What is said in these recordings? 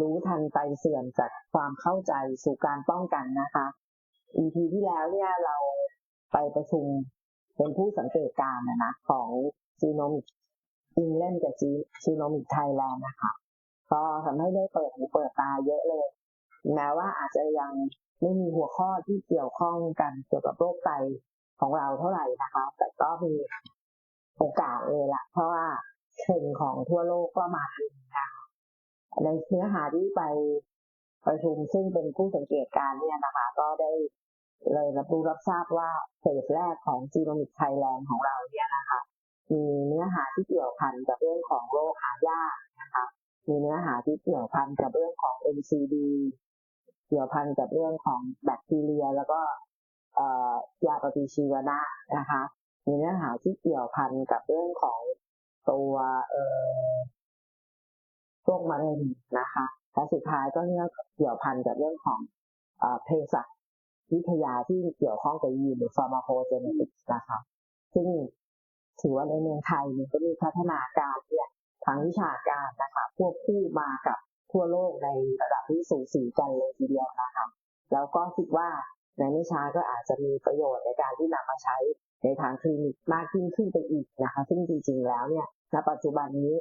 รู้ทันไตเสื่อมจากความเข้าใจสู่การป้องกันนะคะ EP ที่แล้วเนี่ยเราไปประชุมเป็นผู้สังเกตการณ์นะนะของจีโนมิกอิงแลนกับจีโนมิกไทยแลนด์นะคะก็ทำให้ได้เปิดหูเปิดตาเยอะเลยแม้ว่าอาจจะยังไม่มีหัวข้อที่เกี่ยวข้องกันเกี่ยวกับโรคไตของเราเท่าไหร่นะคะ แต่ก็มีโอกาสเลยละเพราะว่าเทรนของทั่วโลกก็มาถึงนะคะ ในเนื้อหาที่ไปประชุมซึ่งเป็นผู้สังเกตการณ์เนี่ยนะคะ ก็ได้เลยรับรู้รับทราบว่าเฟสแรกของจีโนมิกไทยแลนด์ของเราเนี่ยนะคะมีเนื้อหาที่เกี่ยวพันกับเรื่องของโรคหายากนะคะมีเนื้อหาที่เกี่ยวพันกับเรื่องของ NCD เกี่ยวพันกับเรื่องของแบคทีเรีย แล้วก็ยาปฏิชีวนะนะคะ มีเนื้อหาที่เกี่ยวพันกับเรื่องของตัวเอ่อ โรคมะเร็งนะคะและสุดท้ายก็เรื่องเกี่ยวพันกับเรื่องของเภสัชวิทยาที่เกี่ยวข้องกับยีนหรือฟาร์มาโคเจเนติกนะคะ ซึ่งถือว่าในเมืองไทยเนี่ยก็มีพัฒนาการเนี่ยทางวิชาการนะคะควบคู่มากับทั่วโลกในระดับที่สูสีกันเลยทีเดียวนะคะ แล้วก็คิดว่าในไม่ช้าก็อาจจะมีประโยชน์ในการที่นำมาใช้ในทางคลินิกมากยิ่งขึ้นไปอีกนะคะ ซึ่งจริงๆแล้วเนี่ยณปัจจุบันนี้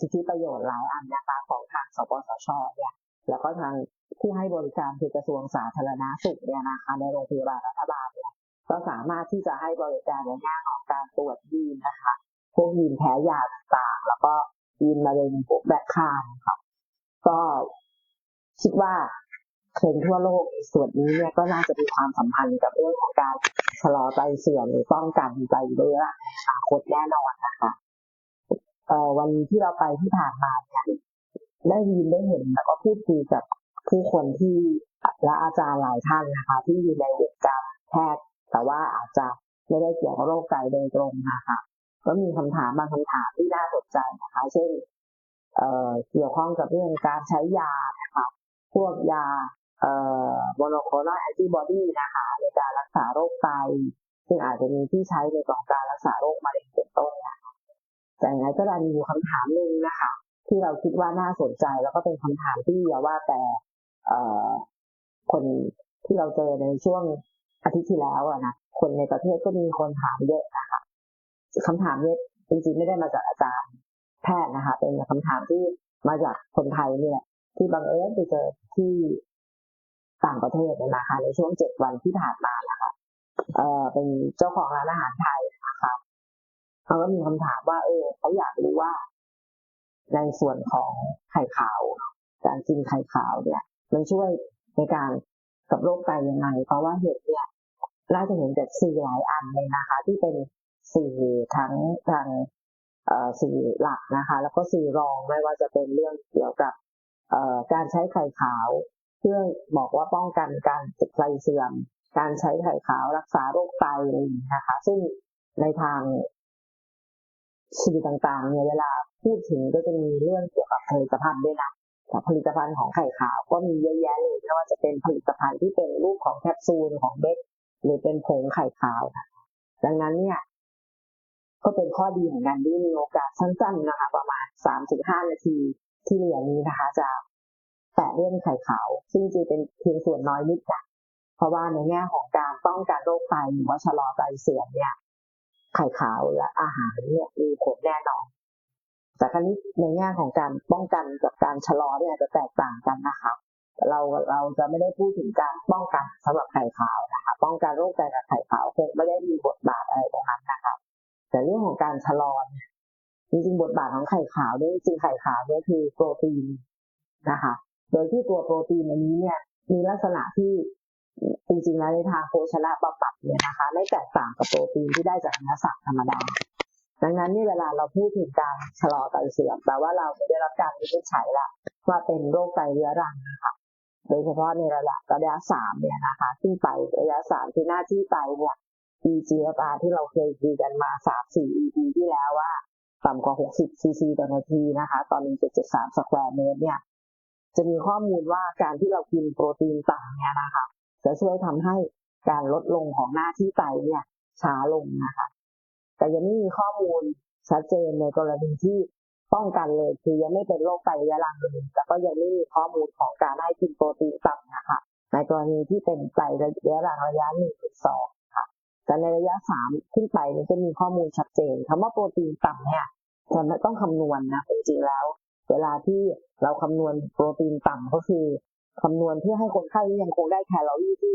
สิทธิประโยชน์หลายอันนะคะของทางสปสชเนี่ยแล้วก็ทางผู้ให้บริการคือกระทรวงสาธารณาสุขเนี่ยนะคะในโรงพยาบาลรัฐบาลเนี่ยก็สามารถที่จะให้บริการในแง่ของการตรวจยีนนะคะพวกยีนแพ้ยาต่างๆ แล้วก็ยีนมะเร็งพวกแบคคานค่ะก็คิดว่าเทรนทั่วโลกในส่วนนี้เนี่ยก็น่าจะมีความสัมพันธ์กับเรื่องของการชะลอไตเสื่อมหรือป้องกันไตเรื้อรังในอนาคตแน่นอนนะคะ วันที่เราไปที่ผ่านมาเนี่ยได้ยินได้เห็นแล้วก็พูดคุยกับผู้คนที่และอาจารย์หลายท่านนะคะ ที่อยู่ในวงการแพทย์แต่ว่าอาจจะไม่ได้เกี่ยวกับโรคไตโดยตรงนะคะก็มีคำถามบางคำถามที่น่าสนใจนะคะ เช่นเอ่อเกี่ยวข้องกับเรื่องการใช้ยานะคะพวกยาเอ่อโมโนโคลอแอนติบอดีนะคะในการรักษาโรคไตซึ่งอาจจะมีที่ใช้ในของการรักษาโรคมะเร็งเป็นต้นนะ แต่อย่างไรก็ตามมีอยู่คำถามหนึ่งนะคะ ที่เราคิดว่าน่าสนใจ แล้วก็เป็นคำถามที่อย่าว่าแต่เออคนที่เราเจอในช่วงอาทิตย์ที่แล้วอะนะคนในประเทศก็มีคนถามเยอะนะคะคำถามเนี้จริงๆไม่ได้มาจากอาจารย์แพทย์นะคะ เป็นคำถามที่มาจากคนไทยเนี่ย ที่บังเอิญไปเจอที่ต่างประเทศนะคะในช่วงเจ็ดวันที่ผ่านมานะคะเอ่อเป็นเจ้าของร้านอาหารไทย เขาก็มีคำถามว่า เออเขาอยากรู้ว่า ในส่วนของไข่ขาว การกินไข่ขาวเนี่ย มันช่วยในการกับโรคไตยังไง เพราะว่าเห็ดเนี่ยน่าจะเห็นจากสื่อหลายอันเลยนะคะ ที่เป็นสื่อทั้งทางสื่อหลักนะคะ แล้วก็สื่อรองไม่ว่าจะเป็นเรื่องเกี่ยวกับการใช้ไข่ขาว เพื่อบอกว่าป้องกันการติดไตเสื่อม การใช้ไข่ขาวรักษาโรคไตอะไรอย่างนี้นะคะ ซึ่งในทาง สื่อต่างๆเนี่ยเวลาพูดถึงก็จะมีเรื่องเกี่ยวกับผลิตภัณฑ์ด้วยนะผลิตภัณฑ์ของไข่ขาวก็มีเยอะแยะเลยไม่ว่าจะเป็นผลิตภัณฑ์ที่เป็นรูปของแคปซูลของเด็กหรือเป็นผงไข่ขาวนะดังนั้นเนี่ย ก็เป็นข้อดีเหมือนกันที่มีโอกาสสั้นๆนะคะประมาณสามถึงห้านาทีที่เหลือนี้นะคะ จะแตะเรื่องไข่ขาว ซึ่งจะเป็นเพียงส่วนน้อยนิดนะเพราะว่าในแง่ของการป้องกันโรคไตหรือว่าชะลอไตเสื่อมเนี่ย ไข่ขาวและอาหารเนี่ยมีผลแน่นอนแต่ครั้นี้ในแง่ของการป้องกันกับการชะลอเนี่ยจะแตกต่างกันนะคะเราเราจะไม่ได้พูดถึงการป้องกันสำหรับไข่ขาวนะคะป้องกันโรคไตกับไข่ขาวคงไม่ได้มีบทบาทอะไรตรงนั้นนะคะแต่เรื่องของการชะลอเนี่ยจริงๆบทบาทของไข่ขาวเนี่ยจริงๆไข่ขาวเนี่ยคือโปรตีนนะคะ โดยที่ตัวโปรตีนอันนี้เนี่ยมีลักษณะที่ จริงๆแล้วในทางโภชนะบำบัดเนี่ยนะคะ ไม่แตกต่างกับโปรตีนที่ได้จากเนื้อสัตว์ธรรมดา ดังนั้นนี่เวลาเราพูดถึงการชะลอไตเสื่อมแปลว่าเราไม่ได้รับการวินิจฉัยละว่าเป็นโรคไตเรื้อรังนะคะโดยเฉพาะในระดับระยะสามเนี่ยนะคะขึ้นไประยะสามที่หน้าที่ไตเนี่ย eGFR ที่เราเคยคุยกันมาสามสี่ EP ที่แล้วว่าต่ำกว่า 60 ซีซีต่อนาทีนะคะ ตอน 1.73 สแควร์เมตรเนี่ย จะมีข้อมูลว่าการที่เรากินโปรตีนต่างเนี่ยนะคะ จะช่วยทำให้การลดลงของหน้าที่ไตเนี่ยช้าลงนะคะ แต่ยังไม่มีข้อมูลชัดเจนในกรณีที่ป้องกันเลย คือยังไม่เป็นโรคไตระยะหลังเลยแต่ก็ยังไม่มีข้อมูลของการให้กินโปรตีนต่ำนะคะ ในกรณีที่เป็นไตระยะหลังระยะหนึ่งถึงสองค่ะ แต่ในระยะสามขึ้นไปเนี่จะมีข้อมูลชัดเจนคำว่าโปรตีนต่ำเนี่ยจะไม่ต้องคำนวณนะจริงๆแล้ว เวลาที่เราคำนวณโปรตีนต่ำก็คือ คำนวณเพื่อให้คนไข้ยังคงได้แคลอรี่ที่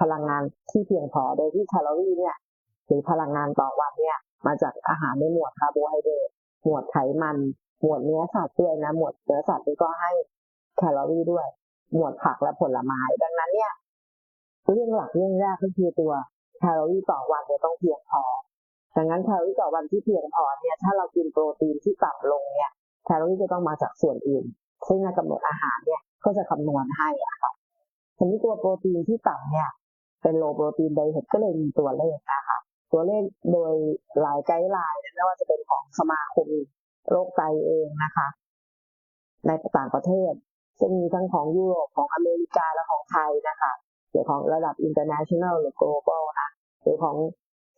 พลังงานที่เพียงพอโดยที่แคลอรี่เนี่ยหรือพลังงานต่อวันเนี่ยมาจากอาหารในหมวดคาร์โบไฮเดรตหมวดไขมัน หมวดเนื้อสัตว์ด้วยนะ หมวดเนื้อสัตว์นี่ก็ให้แคลอรี่ด้วย หมวดผักและผลไม้ ดังนั้นเนี่ยเรื่องหลักเรื่องแรกก็คือตัวแคลอรี่ต่อวันเนี่ยต้องเพียงพอ ดังนั้นแคลอรี่ต่อวันที่เพียงพอเนี่ยถ้าเรากินโปรตีนที่ต่ำลงเนี่ยแคลอรี่จะต้องมาจากส่วนอื่น ซึ่งในกำหนดอาหารเนี่ย ก็จะคำนวณให้อะค่ะทีนี้ตัวโปรตีนที่ต่ำเนี่ย เป็นโลโปรตีนไดเอทก็เลยมีตัวเลขนะคะตัวเลขโดยหลายไกด์ไลน์ไม่ว่าจะเป็นของสมาคมโรคไตเองนะคะ ในต่างประเทศซึ่งมีทั้งของยุโรปของอเมริกาและของไทยนะคะหรือของระดับ international หรือ global นะหรือของ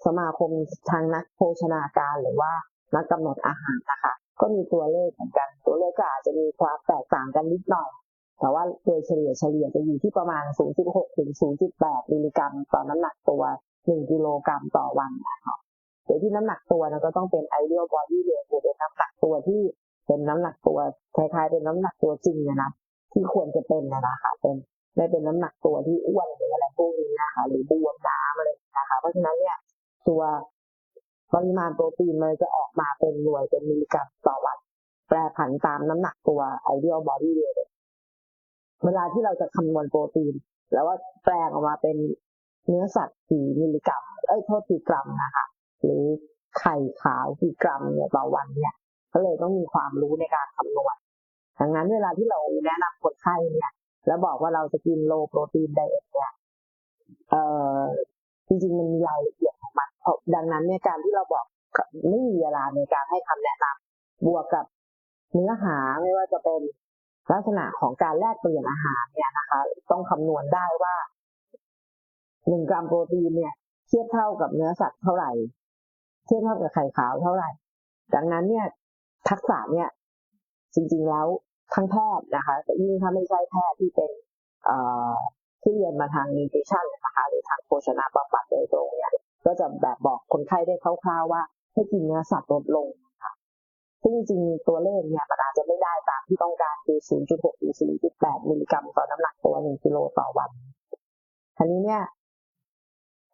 สมาคมทางนักโภชนาการหรือว่านักกำหนดอาหารนะคะ ก็มีตัวเลขเหมือนกัน ตัวเลขก็อาจจะมีความแตกต่างกันนิดหน่อย แต่ว่าโดยเฉลี่ยเฉลี่ยจะอยู่ที่ประมาณ 0.6 ถึง 0.8 มิลลิกรัมต่อน้ำหนักตัว 1 กิโลกรัมต่อวันนะคะโดยที่น้ำหนักตัวนะก็ต้องเป็น ideal body weight หรือเป็นน้ำหนักตัวที่เป็นน้ำหนักตัวคล้ายๆเป็นน้ำหนักตัวจริงนะนะที่ควรจะเป็นนะนะคะเป็นไม่เป็นน้ำหนักตัวที่อ้วนหรืออะไรพวกนี้นะคะหรือบวมน้ำอะไรนะคะเพราะฉะนั้นเนี่ยตัวปริมาณโปรตีนมันจะออกมาเป็นหน่วยเป็นมิลลิกรัมต่อวันแปรผันตามน้ำหนักตัว ideal body weight เวลาที่เราจะคำนวณโปรตีน แล้วว่าแปลงออกมาเป็นเนื้อสัตว์กี่มิลลิกรัม เอ้ยโทษกี่กรัมนะคะหรือไข่ขาวกี่กรัมเนี่ยต่อวันเนี่ยก็เลยต้องมีความรู้ในการคำนวณดังนั้นเวลาที่เราแนะนำคนไข้เนี่ย แล้วบอกว่าเราจะกินโลโปรตีนไดเอทเนี่ยเอ่อจริงๆมันมีรายละเอียดของมันเพราะดังนั้นเนี่ยการที่เราบอกไม่มีเวลาในการให้คำแนะนำบวกกับเนื้อหาไม่ว่าจะเป็น ลักษณะของการแลกเปลี่ยนอาหารเนี่ยนะคะ ต้องคำนวณได้ว่าหนึ่งกรัมโปรตีนเนี่ย เทียบเท่ากับเนื้อสัตว์เท่าไหร่ เทียบเท่ากับไข่ขาวเท่าไหร่ ดังนั้นเนี่ย ทักษะเนี่ย จริงๆแล้วทั้งแพทย์นะคะแต่ยิ่งถ้าไม่ใช่แพทย์ที่เป็นเอ่อที่เรียนมาทางนิวทริชั่นนะคะหรือทางโภชนาบำบัดโดยตรงเนี่ยก็จะแบบบอกคนไข้ได้คร่าวๆว่าให้กินเนื้อสัตว์ลดลง ซึ่งจริงตัวเลขเนี่ยมันอาจจะไม่ได้ตามที่ต้องการคือ 0.6 หรือ 0.8 มิลลิกรัมต่อน้ำหนักตัว 1 กิโลต่อวันทีนี้เนี่ย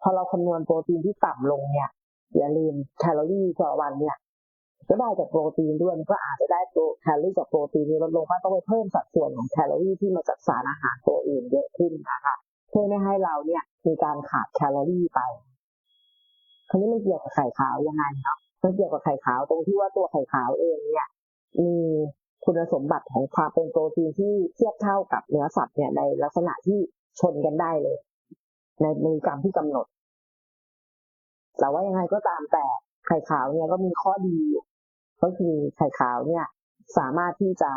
พอเราคำนวณโปรตีนที่ต่ำลงเนี่ย อย่าลืมแคลอรี่ต่อวันเนี่ยก็ได้จากโปรตีนด้วยมันก็อาจจะได้โปรแคลอรี่จากโปรตีนลดลงก็ต้องไปเพิ่มสัดส่วนของแคลอรี่ที่มาจากสารอาหารตัวอื่นเยอะขึ้นนะคะเพื่อไม่ให้เราเนี่ยมีการขาดแคลอรี่ไปคราวนี้มันเกี่ยวกับไข่ขาวยังไงเนาะ มันเกี่ยวกับไข่ขาวตรงที่ว่าตัวไข่ขาวเองเนี่ยมีคุณสมบัติของความเป็นโปรตีนที่เทียบเท่ากับเนื้อสัตว์เนี่ยในลักษณะที่ชนกันได้เลย ในมิลลิกรัมที่กำหนด แต่ว่ายังไงก็ตามแต่ไข่ขาวเนี่ยก็มีข้อดี ก็คือไข่ขาวเนี่ย สามารถที่จะ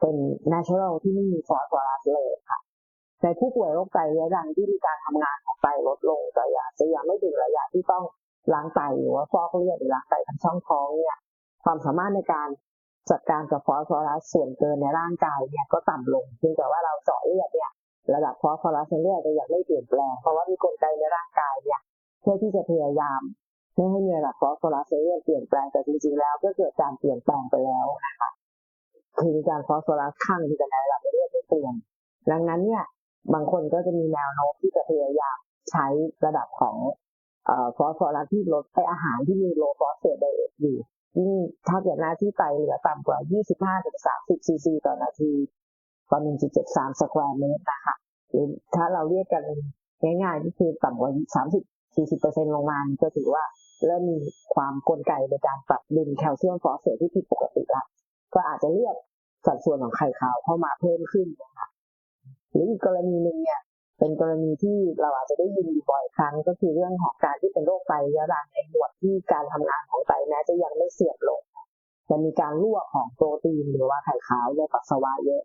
เป็น natural ที่ไม่มีฟอสฟอรัสเลยค่ะในผู้ป่วยโรคไตเรื้อรังที่มีการทำงานของไตลดลงแต่อาจจะยังไม่ถึงระยะที่ต้อง ล้างไตหรือว่าฟอกเลือดหรือล้างไตทางช่องท้องเนี่ย ความสามารถในการจัดการกับฟอสฟอรัสส่วนเกินในร่างกายเนี่ยก็ต่ำลงเพียงแต่ว่าเราเจาะเลือดเนี่ยระดับฟอสฟอรัสในเลือดจะยังไม่เปลี่ยนแปลงเพราะว่ามีกลไกในร่างกายเนี่ยเพื่อที่จะพยายามไม่ให้มีระดับฟอสฟอรัสในเลือดเปลี่ยนแปลงแต่จริงๆแล้วก็เกิดการเปลี่ยนแปลงไปแล้วนะคะคือการฟอสฟอรัสข้างที่จะในระดับเลือดไม่เปลี่ยนดังนั้นเนี่ยบางคนก็จะมีแนวโน้มที่จะพยายามใช้ระดับของ ฟอสฟอรัสที่ลดไปอาหารที่มีโลฟอสเฟตไดเอทอยู่ยิ่งถ้าเกิดหน้าที่ไตเหลือต่ำกว่า 25-30ซีซีต่อนาทีต่อ1.73สแควร์เมตรนะคะหรือถ้าเราเรียกกันง่ายๆก็คือต่ำกว่า 30 40%ลงมาก็ถือว่าเริ่มมีความกลไกในการปรับดึงแคลเซียมฟอสเฟตที่ผิดปกติละก็อาจจะเลือกสัดส่วนของไข่ขาวเข้ามาเพิ่มขึ้นนะคะหรืออีกกรณีหนึ่งเนี่ย เป็นกรณีที่เราอาจจะได้ยินบ่อยครั้งก็คือเรื่องของการที่เป็นโรคไตเรื้อรังในหมวดที่การทำงานของไตแม้จะยังไม่เสื่อมลงจะมีการรั่วของโปรตีนหรือว่าไข่ขาวในปัสสาวะเยอะ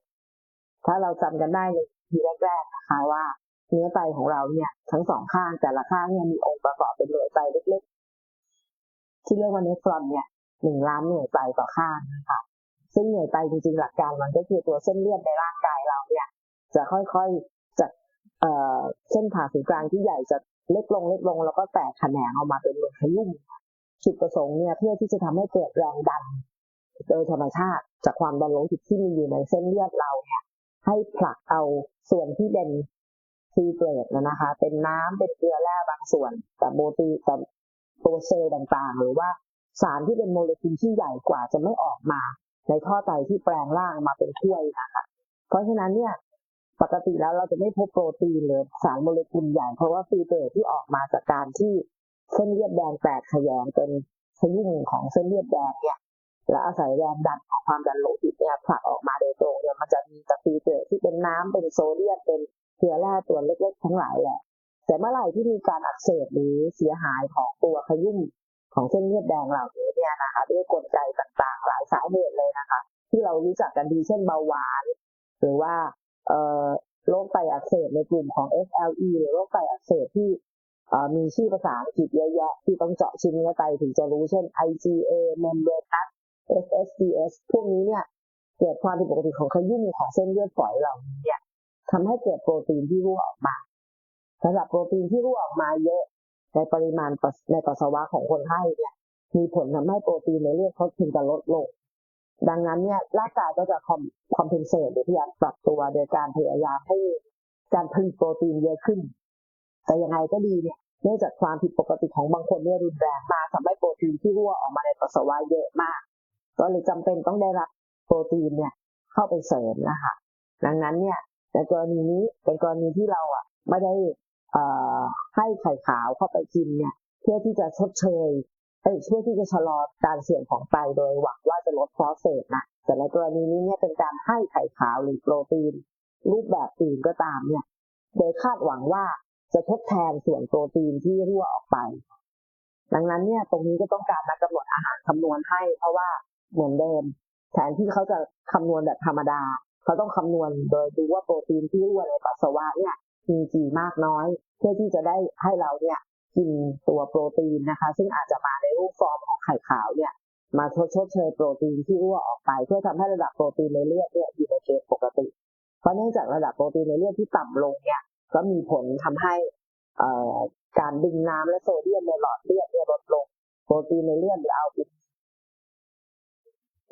ถ้าเราจำกันได้ในทีแรกๆนะคะว่า เนื้อไตของเราเนี่ยทั้งสองข้างแต่ละข้างเนี่ยมีองค์ประกอบเป็นหน่วยไตเล็กๆ ที่เรียกว่าเนฟรอนเนี่ยหนึ่งล้านหน่วยไตต่อข้างนะคะซึ่งหน่วยไตจริงๆหลักการมันก็คือตัวเส้นเลือดในร่างกายเราเนี่ย จะค่อยๆจาก เส้นผ่าศูนย์กลางที่ใหญ่จะเล็กลงเล็กลง แล้วก็แตกแขนงออกมาเป็นเหมือนขยุ่มจุดประสงค์เนี่ยเพื่อที่จะทำให้เกิดแรงดันโดยธรรมชาติจากความดันโลหิตที่มีอยู่ในเส้นเลือดเราเนี่ยให้ผลักเอาส่วนที่เป็นฟรีเกรดนะคะ เป็นน้ำเป็นเกลือแร่บางส่วน แต่โบตีแต่ตัวเซลล์ต่างๆ หรือว่าสารที่เป็นโมเลกุลที่ใหญ่กว่าจะไม่ออกมา ในท่อไตที่แปลงร่างมาเป็นถ้วยนะคะ เพราะฉะนั้นเนี่ย ปกติแล้วเราจะไม่พบโปรตีนเลยสารโมเลกุลใหญ่เพราะว่าฟีเกรดที่ออกมาจากการที่เส้นเลือดแดงแตกขยงเป็นขยุ่มของเส้นเลือดแดงเนี่ยและอาศัยแรงดันของความดันโลหิตเนี่ยผลักออกมาโดยตรงเนี่ยมันจะมีตะฟีเกรดที่เป็นน้ำเป็นโซเดียมเป็นเกลือแร่ตัวเล็กๆทั้งหลายแหละแต่เมื่อไหร่ที่มีการอักเสบหรือเสียหายของตัวขยุ่มของเส้นเลือดแดงเหล่านี้เนี่ยนะคะด้วยกลไกต่างๆ หลายสาเหตุเลยนะคะ ที่เรารู้จักกันดีเช่นเบาหวาน หรือว่า โรคไตอักเสบในกลุ่มของ SLE หรือโรคไตอักเสบที่มีชื่อภาษาอังกฤษเยอะแยะที่ต้องเจาะชิ้นเนื้อไตถึงจะรู้เช่น IgA membranous SSDS พวกนี้เนี่ยเกิดความผิดปกติของขยุ่มของเส้นเลือดฝอยเหล่านี้เนี่ยทำให้เกิดโปรตีนที่รั่วออกมาสำหรับโปรตีนที่รั่วออกมาเยอะ ในปริมาณในปัสสาวะของคนไข้เนี่ยมีผลทำให้โปรตีนในเลือดเขาถึงจะลดลง ดังนั้นเนี่ยร่างกายก็จะคอมคอมเพนเซตหรือพยายามปรับตัวโดยการพยายามให้การผลิตโปรตีนเยอะขึ้น แต่ยังไงก็ดีเนี่ยเนื่องจากความผิดปกติของบางคนเนี่ยรุนแรงมากทำให้โปรตีนที่รั่วออกมาในปัสสาวะเยอะมาก ก็เลยจำเป็นต้องได้รับโปรตีนเนี่ยเข้าไปเสริมนะคะดังนั้นเนี่ยในกรณีนี้เป็นกรณีที่เราอะไม่ได้อ่อให้ไข่ขาวเข้าไปกินเนี่ย เพื่อที่จะชดเชย เอ้ยช่วยที่จะชะลอการเสื่อมของไตโดยหวังว่าจะลดฟอสเฟตนะแต่ในกรณีนี้เนี่ยเป็นการให้ไข่ขาวหรือโปรตีน รูปแบบอื่นก็ตามเนี่ยโดยคาดหวังว่าจะทดแทนส่วนโปรตีนที่รั่วออกไป ดังนั้นเนี่ยตรงนี้ก็ต้องการนักกำหนดอาหารคำนวณให้ เพราะว่าเหมือนเดิมแทนที่เขาจะคำนวณแบบธรรมดา เขาต้องคำนวณโดยดูว่าโปรตีนที่รั่วในปัสสาวะเนี่ยมีกี่มากน้อย เพื่อที่จะได้ให้เราเนี่ย กินตัวโปรตีนนะคะ ซึ่งอาจจะมาในรูปฟอร์มของไข่ขาวเนี่ยมาทดชดเชยโปรตีนที่รั่วออกไป เพื่อทำให้ระดับโปรตีนในเลือดเนี่ยอยู่ในเกณฑ์ปกติ เพราะเนื่องจากระดับโปรตีนในเลือดที่ต่ำลงเนี่ยก็มีผลทำให้เอ่อการดึงน้ำและโซเดียมในหลอดเลือดเนี่ยลดลง โปรตีนในเลือดหรืออัลบูมิน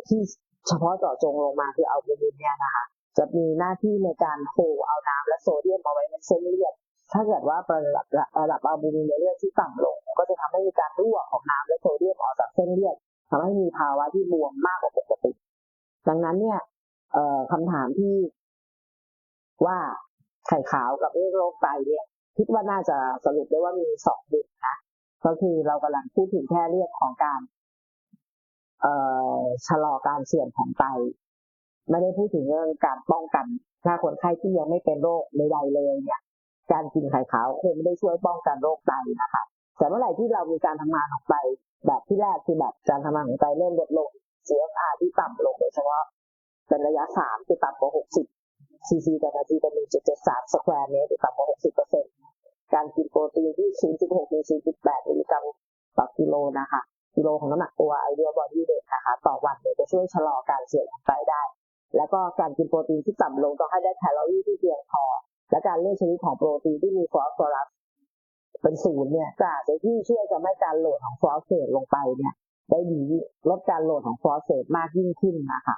ที่เฉพาะเจาะจงลงมาคืออัลบูมินเนี่ยนะคะจะมีหน้าที่ในการโฮเอาน้ำและโซเดียมเอาไว้ในเส้นเลือด ถ้าเกิดว่าระดับระดับอัลบูมินในเลือดที่ต่ำลง ก็จะทำให้มีการรั่วของน้ำและโซเดียมออกจากเส้นเลือดทำให้มีภาวะที่บวมมากกว่าปกติ ดังนั้นเนี่ยเออคำถามที่ว่าไข่ขาวกับโรคไตเนี่ยคิดว่าน่าจะสรุปได้ว่ามีสองดุนะก็คือเรากำลังพูดถึงแค่เรื่องของการเอ่อชะลอการเสื่อมของไต ไม่ได้พูดถึงเรื่องการป้องกัน ถ้าคนไข้ที่ยังไม่เป็นโรคใดๆเลยเนี่ย การกินไข่ขาวคงไม่ได้ช่วยป้องกันโรคไตนะคะแต่เมื่อไหร่ที่เรามีการทำงานของไตแบบที่แรกคือแบบการทำงานของไตเริ่มลดลง CFR ที่ต่ำลงโดยเฉพาะเป็นระยะสามคือต่ำกว่า60ซีซีต่อนาทีต่อ1.73สามสแควร์เมตรหรือต่ำกว่า60เปอร์เซ็นต์การกินโปรตีนที่0.6ถึง0.8มิลลิกรัมต่อกิโลนะคะกิโลของน้ำหนักตัวไอเดียบอดี้เดนะคะต่อวันเนี่ยจะช่วยชะลอการเสื่อมของไตได้ แล้วก็การกินโปรตีนที่ต่ำลงต้องให้ได้แคลอรี่ที่เพียงพอ และการเลือกชนิดของโปรตีนที่มีฟอสฟอรัสเป็นศูนย์เนี่ยก็อาจจะที่ช่วยทำให้การโหลดของฟอสเฟตลงไปเนี่ยได้ดีลดการโหลดของฟอสเฟตมากยิ่งขึ้นนะคะ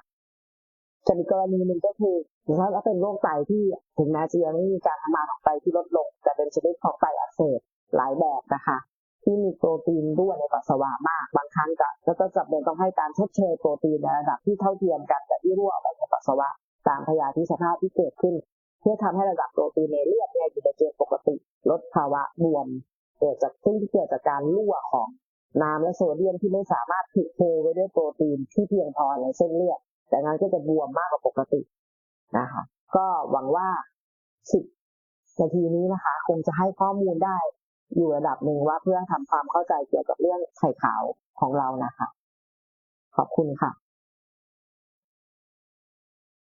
จะมีกรณีหนึ่งก็คือถ้าเป็นโรคไตที่ถึงแม้จะยังไม่มีการทำงานของไตที่ลดลง แต่เป็นชนิดของไตอักเสบหลายแบบนะคะ ที่มีโปรตีนรั่วในปัสสาวะมาก บางครั้งก็ก็จะจำเป็นต้องให้การชดเชยโปรตีนในระดับที่เท่าเทียมกันกับที่รั่วออกไปในปัสสาวะตามพยาธิสภาพที่เกิดขึ้น เพื่อทำให้ระดับโปรตีนในเลือดเนี่ยอยู่ในเกณฑ์ปกติ ลดภาวะบวมเกิดจากซึ่งที่เกิดจากการรั่วของน้ำและโซเดียมที่ไม่สามารถถูกโฮไว้ด้วยโปรตีนที่เพียงพอในเส้นเลือดแต่งั้นก็จะบวมมากกว่าปกตินะคะก็หวังว่าสิบนาทีนี้นะคะ คงจะให้ข้อมูลได้อยู่ระดับหนึ่งว่าเพื่อทำความเข้าใจเกี่ยวกับเรื่องไข่ขาวของเรานะคะ ขอบคุณค่ะ